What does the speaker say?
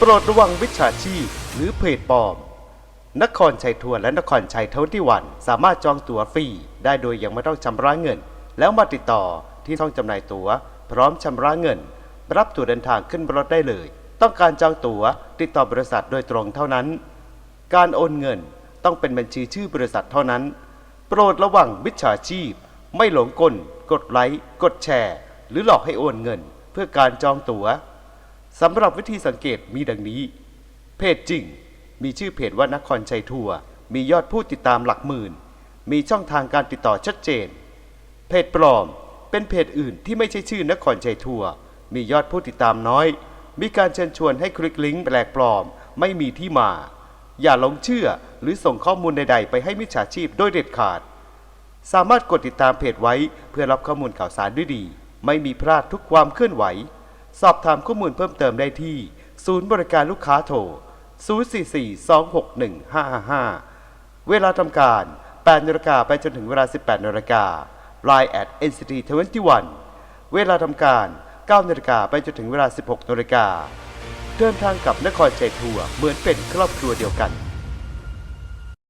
โปรดระวังวิชาชีพหรือเพจปลอม นครชัยทัวร์และนครชัยเทวนตี้วัน สามารถจองตั๋วฟรีได้โดยยังไม่ต้องชำระเงิน แล้วมาติดต่อที่ห้องจำหน่ายตั๋ว พร้อมชำระเงิน รับตั๋วเดินทางขึ้นรถได้เลย ต้องการจองตั๋วติดต่อบริษัทโดยตรงเท่านั้น การโอนเงินต้องเป็นบัญชีชื่อบริษัทเท่านั้น โปรดระวังมิจฉาชีพ ไม่หลงกล กดไลค์ กดแชร์ หรือหลอกให้โอนเงิน เพื่อการจองตั๋ว สำหรับวิธีสังเกตมีดังนี้ เพจจริง มีชื่อเพจว่านครชัยทัวร์มียอดผู้ติดตามหลักหมื่น มีช่องทางการติดต่อชัดเจน เพจปลอม เป็นเพจอื่นที่ไม่ใช่ชื่อนครชัยทัวร์มียอดผู้ติดตามน้อย มีการเชิญชวนให้คลิกลิงก์แปลกปลอม ไม่มีที่มา อย่าหลงเชื่อหรือส่งข้อมูลใดๆ ไปให้มิจฉาชีพโดยเด็ดขาด สามารถกดติดตามเพจไว้เพื่อรับข้อมูลข่าวสารด้วยดี ไม่มีพลาดทุกความเคลื่อนไหว สอบถามข้อมูลเพิ่มเติมได้ที่ ศูนย์บริการลูกค้าโทร 044-261-555 เวลาทำการ 8นาฬิกาไปจนถึงเวลา 18นาฬิกา Line at NCT 21เวลาทำการ 9นาฬิกาไปจนถึงเวลา 16นาฬิกา เดินทางกับนครชัยทัวร์เหมือนเป็นครอบครัวเดียวกัน